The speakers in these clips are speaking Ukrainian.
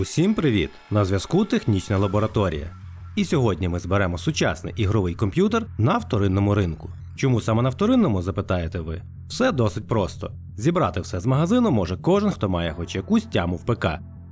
Усім привіт! На зв'язку технічна лабораторія. І сьогодні ми зберемо сучасний ігровий комп'ютер на вторинному ринку. Чому саме на вторинному, запитаєте ви? Все досить просто. Зібрати все з магазину може кожен, хто має хоч якусь тяму в ПК,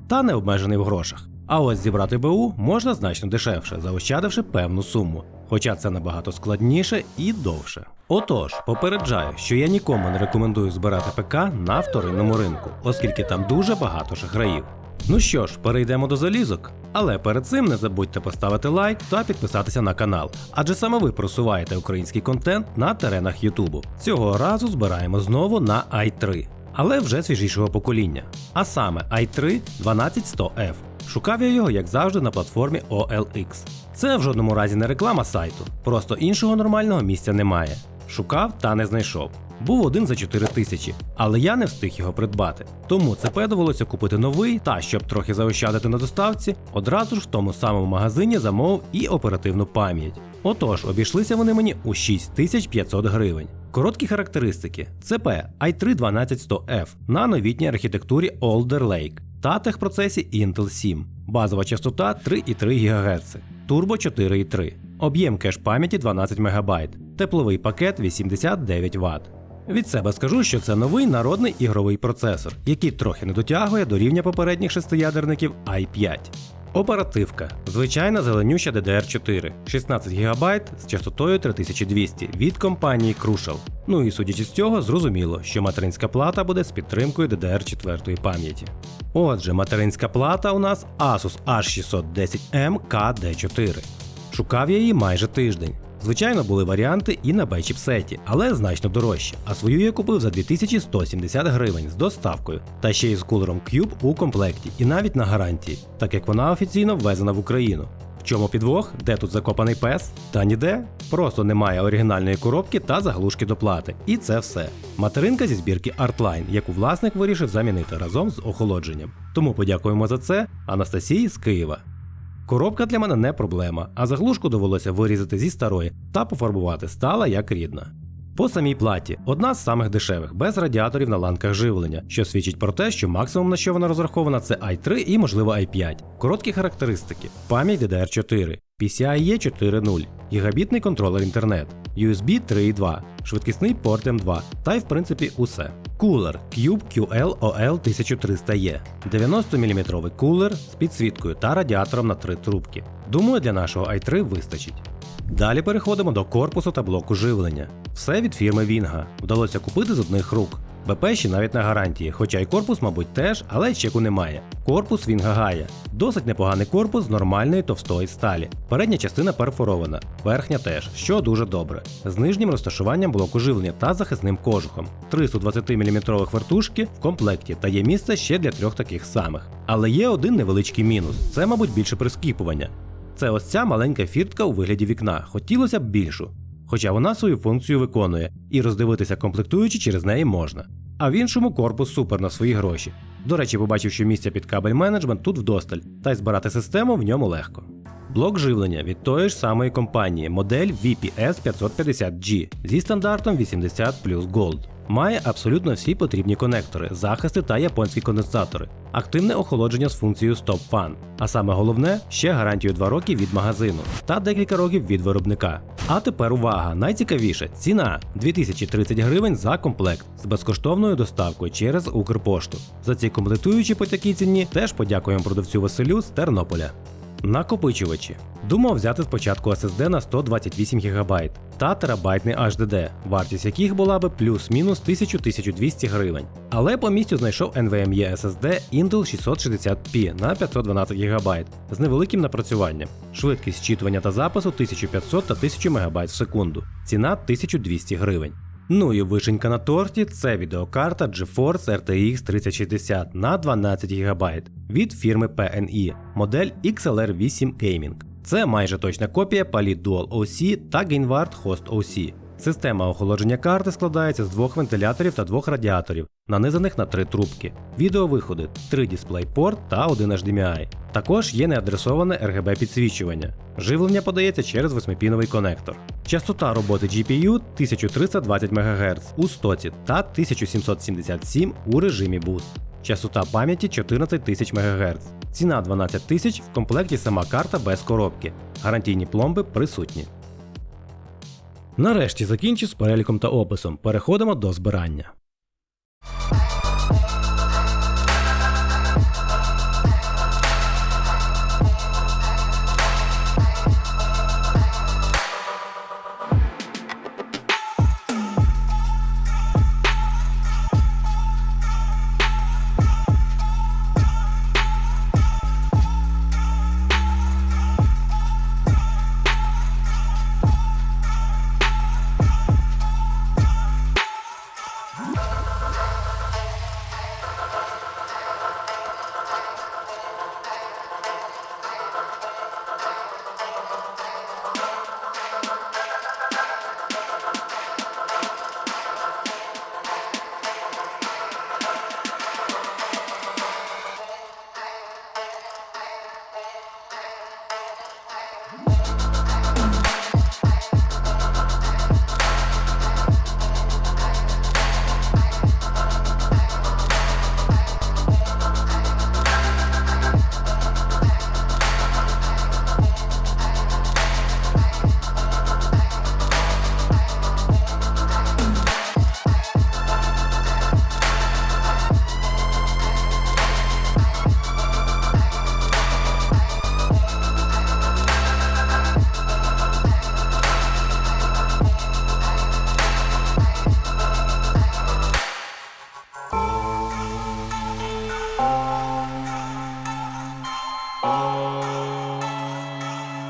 та не обмежений в грошах. А ось зібрати БУ можна значно дешевше, заощадивши певну суму. Хоча це набагато складніше і довше. Отож, попереджаю, що я нікому не рекомендую збирати ПК на вторинному ринку, оскільки там дуже багато шахраїв. Ну що ж, перейдемо до залізок. Але перед цим не забудьте поставити лайк та підписатися на канал, адже саме ви просуваєте український контент на теренах Ютубу. Цього разу збираємо знову на i3, але вже свіжішого покоління. А саме i3 12100F. Шукав я його, як завжди, на платформі OLX. Це в жодному разі не реклама сайту, просто іншого нормального місця немає. Шукав та не знайшов. Був один за 4 тисячі, але я не встиг його придбати. Тому ЦП довелося купити новий, та щоб трохи заощадити на доставці, одразу ж в тому самому магазині замовив і оперативну пам'ять. Отож, обійшлися вони мені у 6500 гривень. Короткі характеристики: ЦП i3 12100F на новітній архітектурі Alder Lake та техпроцесі Intel 7, базова частота 3,3 ГГц, турбо 4,3, об'єм кеш пам'яті 12 МБ, тепловий пакет 89 Вт. Від себе скажу, що це новий народний ігровий процесор, який трохи не дотягує до рівня попередніх шестиядерників i5. Оперативка. Звичайна зеленюща DDR4, 16 ГБ з частотою 3200 від компанії Crucial. Ну і судячи з цього, зрозуміло, що материнська плата буде з підтримкою DDR4 пам'яті. Отже, материнська плата у нас Asus H610M KD4. Шукав я її майже тиждень. Звичайно, були варіанти і на бейчіпсеті, але значно дорожче. А свою я купив за 2170 гривень з доставкою, та ще й з кулером Cube у комплекті, і навіть на гарантії, так як вона офіційно ввезена в Україну. В чому підвох? Де тут закопаний пес? Та ніде. Просто немає оригінальної коробки та заглушки до плати. І це все. Материнка зі збірки Artline, яку власник вирішив замінити разом з охолодженням. Тому подякуємо за це Анастасії з Києва. Коробка для мене не проблема, а заглушку довелося вирізати зі старої та пофарбувати стала як рідна. По самій платі одна з самих дешевих, без радіаторів на ланках живлення, що свідчить про те, що максимум на що вона розрахована це i3 і можливо i5. Короткі характеристики: пам'ять DDR4, PCIe 4.0, гігабітний контролер інтернет, USB 3.2, швидкісний порт M2 та й в принципі усе. Кулер Cube QL OL 1300E 90 мм кулер з підсвіткою та радіатором на три трубки. Думаю, для нашого i3 вистачить. Далі переходимо до корпусу та блоку живлення. Все від фірми Вінга. Вдалося купити з одних рук. БП ще навіть на гарантії, хоча й корпус, мабуть, теж, але чеку немає. Корпус Вінга Гая. Досить непоганий корпус з нормальної товстої сталі. Передня частина перфорована, верхня теж, що дуже добре. З нижнім розташуванням блоку живлення та захисним кожухом. 320 мм вертушки в комплекті та є місце ще для трьох таких самих. Але є один невеличкий мінус: це, мабуть, більше прискіпування. Це ось ця маленька фіртка у вигляді вікна. Хотілося б більшу. Хоча вона свою функцію виконує, і роздивитися комплектуючі через неї можна. А в іншому корпус супер на свої гроші. До речі, побачив, що місця під кабель менеджмент тут вдосталь, та й збирати систему в ньому легко. Блок живлення від тої ж самої компанії, модель VPS 550G зі стандартом 80 Gold. Має абсолютно всі потрібні конектори, захисти та японські конденсатори, активне охолодження з функцією Stop Fan, а саме головне ще гарантію 2 роки від магазину та декілька років від виробника. А тепер увага! Найцікавіше ціна 2030 гривень за комплект з безкоштовною доставкою через Укрпошту. За ці комплектуючі по такій ціні теж подякуємо продавцю Василю з Тернополя. Накопичувачі. Думав взяти спочатку SSD на 128 ГБ та терабайтний HDD, вартість яких була би плюс-мінус 1000-1200 гривень. Але по місцю знайшов NVMe SSD Intel 660p на 512 ГБ з невеликим напрацюванням. Швидкість зчитування та запису 1500 та 1000 МБ в секунду. Ціна 1200 гривень. Ну і вишенька на торті це відеокарта GeForce RTX 3060 на 12 ГБ від фірми PNE, модель XLR8 Gaming. Це майже точна копія Palit Dual OC та Gainward Host OC. Система охолодження карти складається з двох вентиляторів та двох радіаторів, нанизаних на три трубки, відеовиходи, три DisplayPort та один HDMI. Також є неадресоване RGB підсвічування. Живлення подається через восьмипіновий конектор. Частота роботи GPU 1320 МГц у стоці та 1777 у режимі Boost. Частота пам'яті 14 тисяч МГц. Ціна 12 тисяч в комплекті сама карта без коробки. Гарантійні пломби присутні. Нарешті закінчив з переліком та описом. Переходимо до збирання.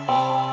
Oh.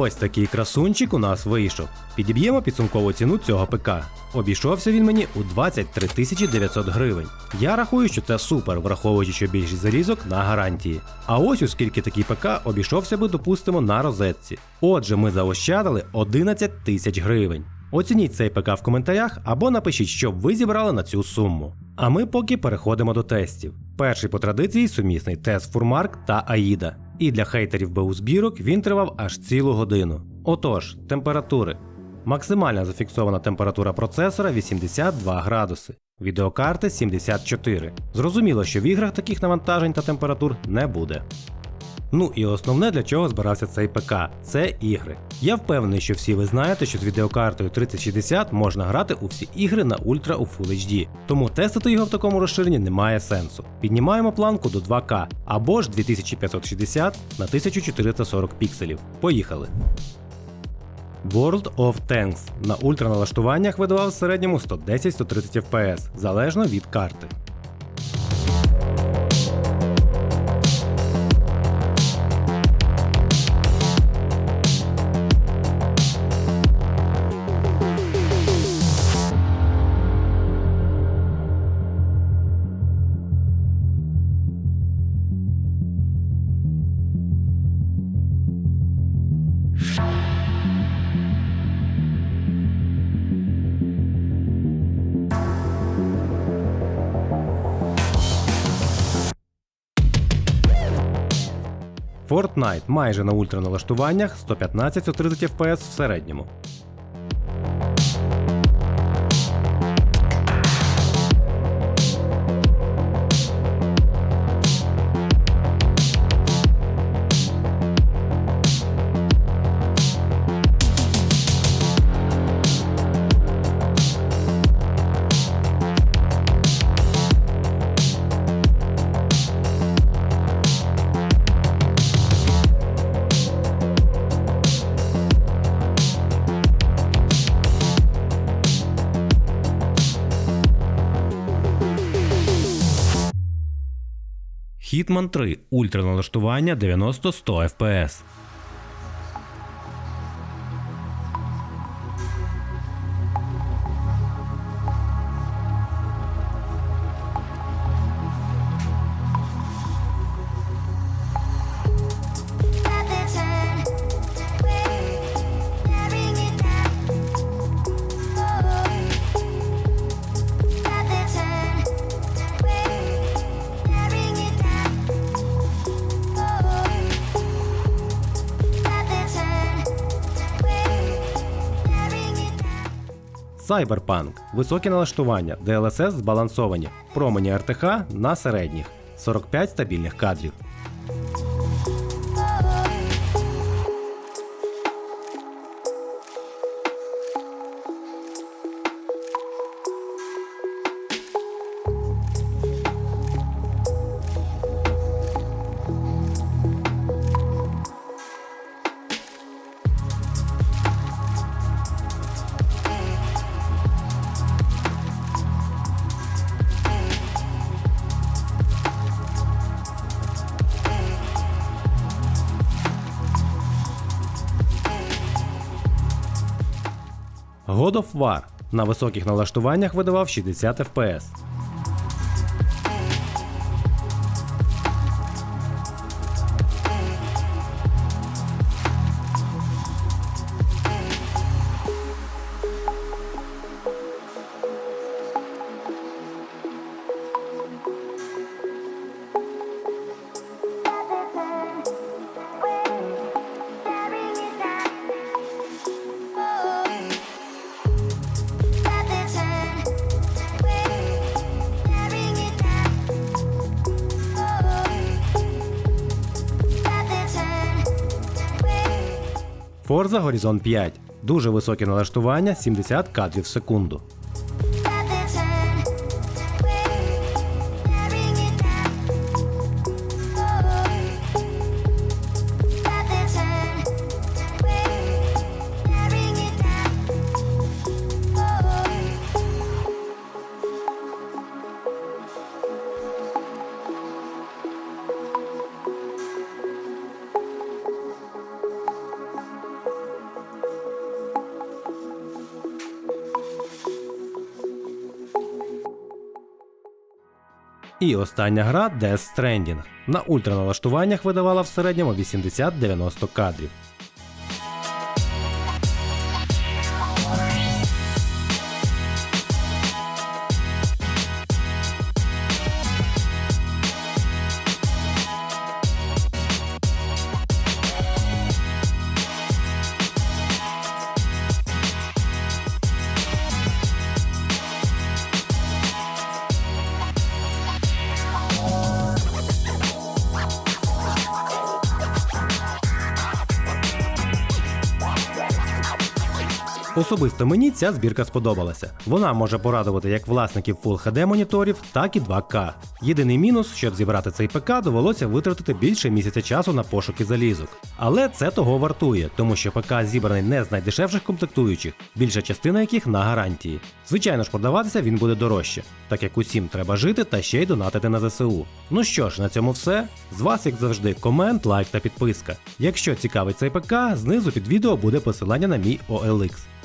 Ось такий красунчик у нас вийшов. Підіб'ємо підсумкову ціну цього ПК. Обійшовся він мені у 23 тисячі 900 гривень. Я рахую, що це супер, враховуючи, що більшість зарізок на гарантії. А ось у скільки такий ПК обійшовся би, допустимо, на розетці. Отже, ми заощадили 11 тисяч гривень. Оцініть цей ПК в коментарях або напишіть, що ви зібрали на цю суму. А ми поки переходимо до тестів. Перший по традиції сумісний тест Фурмарк та Аїда. І для хейтерів БУ збірок він тривав аж цілу годину. Отож, температури. Максимальна зафіксована температура процесора 82 градуси, відеокарти 74. Зрозуміло, що в іграх таких навантажень та температур не буде. Ну і основне для чого збирався цей ПК це ігри. Я впевнений, що всі ви знаєте, що з відеокартою 3060 можна грати у всі ігри на Ultra у Full HD, тому тестити його в такому розширенні немає сенсу. Піднімаємо планку до 2К або ж 2560 на 1440 пікселів. Поїхали! World of Tanks на ультраналаштуваннях видавав в середньому 110-130 FPS, залежно від карти. Fortnite майже на ультраналаштуваннях 115-130 FPS в середньому. Hitman 3 ультраналаштування 90-100 FPS. Cyberpunk. Високі налаштування, DLSS збалансовані, промені РТХ на середніх, 45 стабільних кадрів. God of War на високих налаштуваннях видавав 60 FPS. Forza Horizon 5. Дуже високі налаштування 70 кадрів в секунду. І остання гра Death Stranding. На ультраналаштуваннях видавала в середньому 80-90 кадрів. Особисто мені ця збірка сподобалася. Вона може порадувати як власників Full HD моніторів, так і 2К. Єдиний мінус, щоб зібрати цей ПК, довелося витратити більше місяця часу на пошуки залізок. Але це того вартує, тому що ПК зібраний не з найдешевших комплектуючих, більша частина яких на гарантії. Звичайно ж, продаватися він буде дорожче, так як усім треба жити та ще й донатити на ЗСУ. Ну що ж, на цьому все. З вас, як завжди, комент, лайк та підписка. Якщо цікавить цей ПК, знизу під відео буде посилання на мій OLX.